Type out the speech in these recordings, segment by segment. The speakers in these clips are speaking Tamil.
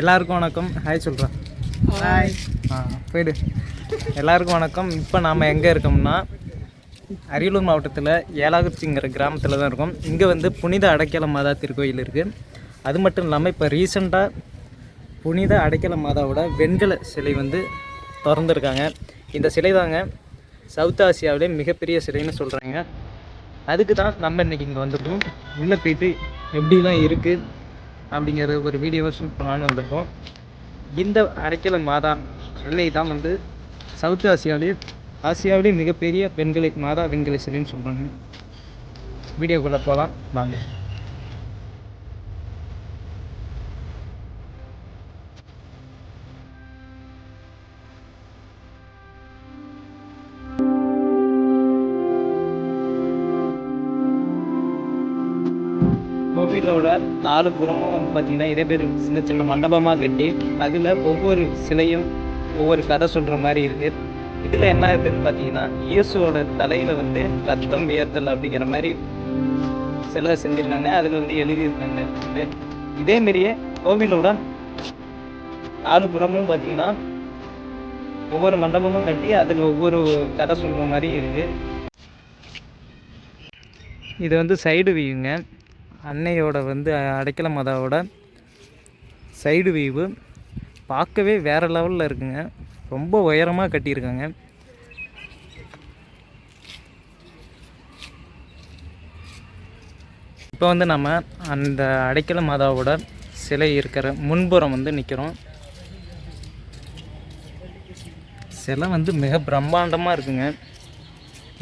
எல்லாருக்கும் வணக்கம். ஹாய் சொல்கிறேன் ஹாய் ஆ போயிடு. எல்லாருக்கும் வணக்கம். இப்போ நாம் எங்கே இருக்கோம்னா அரியலூர் மாவட்டத்தில் ஏலாகுறிச்சிங்கிற கிராமத்தில் தான் இருக்கோம். இங்கே வந்து புனித அடைக்கல மாதா திருக்கோயில் இருக்குது அது மட்டும் இல்லாமல் இப்போ ரீசெண்டாக புனித அடைக்கல மாதாவோட வெண்கல சிலை வந்து திறந்துருக்காங்க. இந்த சிலை தாங்க சவுத் ஆசியாவிலே மிகப்பெரிய சிலைன்னு சொல்கிறாங்க அதுக்கு தான் நம்ம இன்றைக்கி இங்கே வந்திருக்கோம். உள்ளே போயிட்டு எப்படிலாம் இருக்குது அப்படிங்கிற ஒரு வீடியோவை ஷூட் பண்ணலான்னு வந்திருக்கோம். இந்த அடைக்கல மாதா வெள்ளை தான் வந்து சவுத் ஆசியாவிலேயே ஆசியாவிலேயே மிகப்பெரிய பெண்களை மாதா வெண்கலை சிலைன்னு சொல்கிறாங்க வீடியோக்குள்ளே போகலாம் வாங்க. கோவிலோட நாலு புறமும் வந்து பார்த்தீங்கன்னா இதே பேர் சின்ன சின்ன மண்டபமாக கட்டி அதில் ஒவ்வொரு சிலையும் ஒவ்வொரு கதை சொல்கிற மாதிரி இருக்குது இதில் என்ன இருக்குதுன்னு பார்த்தீங்கன்னா இயேசுவோட தலையில் வந்து ரத்தம் வியர்த்தல் அப்படிங்கிற மாதிரி சிலை செஞ்சிருக்காங்க அதில் வந்து எழுதியிருந்தாங்க. இதேமாரியே கோவிலோட நாலு புறமும் பார்த்தீங்கன்னா ஒவ்வொரு மண்டபமும் கட்டி அதில் ஒவ்வொரு கதை சொல்கிற மாதிரி இருக்குது இது வந்து சைடு வியூங்க அன்னையோட வந்து அடைக்கல மாதாவோட சைடு வீவு பார்க்கவே வேறு லெவலில் இருக்குங்க. ரொம்ப உயரமாக கட்டியிருக்காங்க. இப்போ வந்து நம்ம அந்த அடைக்கல மாதாவோட சிலை இருக்கிற முன்புறம் வந்து நிற்கிறோம் சிலை வந்து மிக பிரம்மாண்டமாக இருக்குங்க.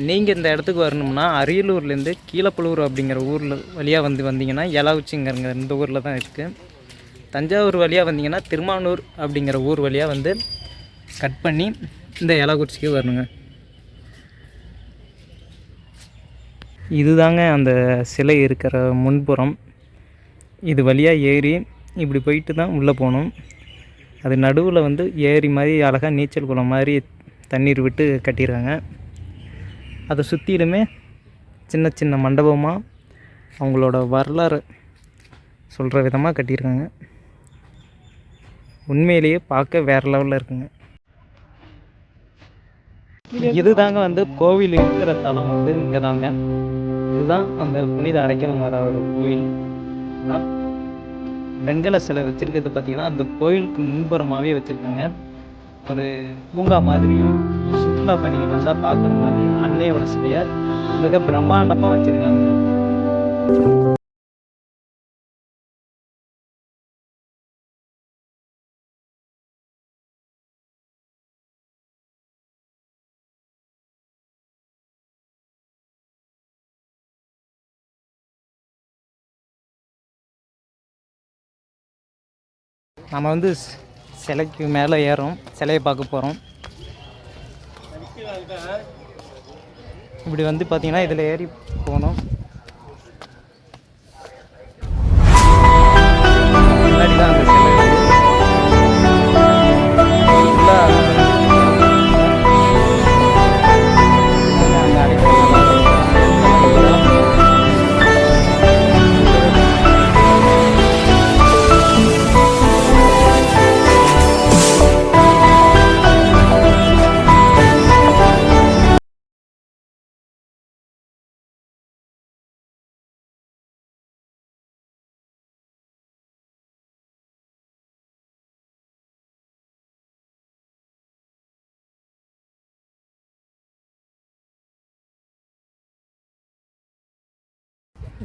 நீங்கள் இந்த இடத்துக்கு வரணும்னா அரியலூர்லேருந்து கீழப்பலூர் அப்படிங்கிற ஊரில் வழியாக வந்து வந்தீங்கன்னா எலாவுச்சிங்கிறங்க இந்த ஊரில் தான் இருக்குது தஞ்சாவூர் வழியாக வந்தீங்கன்னா திருமானூர் அப்படிங்கிற ஊர் வழியாக வந்து கட் பண்ணி இந்த எலாக்குறிச்சிக்கு வரணுங்க. இதுதாங்க அந்த சிலை இருக்கிற முன்புறம். இது வழியாக ஏறி இப்படி போயிட்டு தான் உள்ளே போகணும். அது நடுவில் வந்து ஏரி மாதிரி அழகாக நீச்சல் குளம் மாதிரி தண்ணீர் விட்டு கட்டிடுறாங்க. அதை சுற்றிலுமே சின்ன சின்ன மண்டபமாக அவங்களோட வரலாறு சொல்கிற விதமாக கட்டியிருக்காங்க. உண்மையிலேயே பார்க்க வேறு லெவலில் இருக்குங்க. இதுதாங்க வந்து கோவில் இருக்கிற தலம் வந்து இங்கே தாங்க இதுதான் அந்த புனித அடைக்கல ஒரு கோயில் வெண்கல சிலை வச்சிருக்கிறது பார்த்தீங்கன்னா அந்த கோயிலுக்கு முன்புறமாகவே வச்சுருக்காங்க. ஒரு பூங்கா மாதிரியும் சுற்றுலா பயணிகள் வந்தால் பார்க்குற மாதிரி அன்னையோட சிலையை? மிக பிரம்மாண்டமாக வச்சுருக்காங்க. நம்ம வந்து சிலைக்கு மேலே ஏறும் சிலையை பார்க்க போகிறோம் இப்படி வந்து பார்த்தீங்கன்னா இதில் ஏறி போகணும்.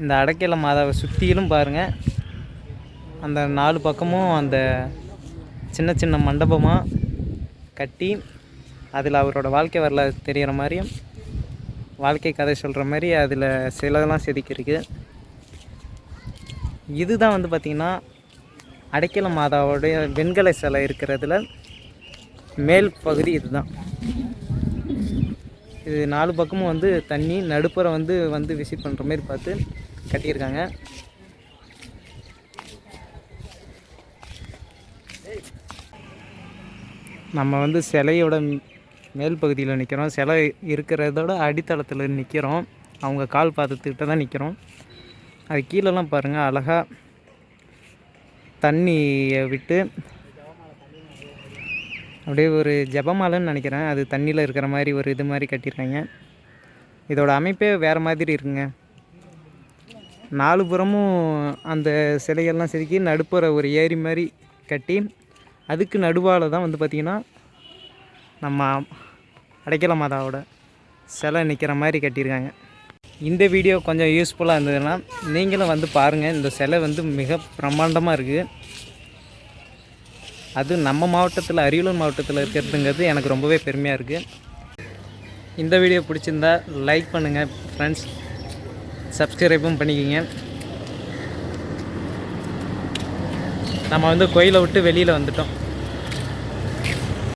இந்த அடைக்கல மாதாவை சுற்றிலும் பாருங்கள் அந்த நாலு பக்கமும் அந்த சின்ன சின்ன மண்டபமாக கட்டி அதில் அவரோட வாழ்க்கை வரலாறு தெரிகிற மாதிரியும் வாழ்க்கை கதை சொல்கிற மாதிரி அதில் சிலதெல்லாம் செதுக்கியிருக்கு. இதுதான் வந்து பார்த்திங்கன்னா அடைக்கல மாதாவோடைய வெண்கல சிலை இருக்கிறதுல மேல் பகுதி இதுதான். இது நாலு பக்கமும் வந்து தண்ணி நடுப்புற வந்து வந்து விசிட் பண்ணுற மாதிரி பார்த்து கட்டியிருக்காங்க. நம்ம வந்து சிலையோட மேல் பகுதியில் நிற்கிறோம் சிலை இருக்கிறதோட அடித்தளத்தில் நிற்கிறோம் அவங்க கால் பாதத்துக்கிட்ட தான் நிற்கிறோம் அது கீழெல்லாம் பாருங்கள் அழகாக தண்ணியை விட்டு அப்படியே ஒரு ஜெபமாலைன்னு நினைக்கிறேன். அது தண்ணியில் இருக்கிற மாதிரி ஒரு இது மாதிரி கட்டியிருக்காங்க. இதோட அமைப்பே வேறு மாதிரி இருக்குங்க. நாலு புறமும் அந்த சிலைகள்லாம் செதுக்கி நடுப்புற ஒரு ஏரி மாதிரி கட்டி அதுக்கு நடுவால் தான் வந்து பார்த்திங்கன்னா நம்ம அடைக்கல மாதாவோட சிலை நிற்கிற மாதிரி கட்டியிருக்காங்க. இந்த வீடியோ கொஞ்சம் யூஸ்ஃபுல்லாக இருந்ததுன்னா நீங்களும் வந்து பாருங்கள் இந்த சிலை வந்து மிக பிரம்மாண்டமாக இருக்குது அது நம்ம மாவட்டத்தில் அரியலூர் மாவட்டத்தில் இருக்கிறதுங்கிறது எனக்கு ரொம்பவே பெருமையாக இருக்குது இந்த வீடியோ பிடிச்சிருந்தா லைக் பண்ணுங்கள் ஃப்ரெண்ட்ஸ் சப்ஸ்கிரைபும் பண்ணிக்கிங்க. நம்ம வந்து கோயிலை விட்டு வெளியில் வந்துட்டோம்.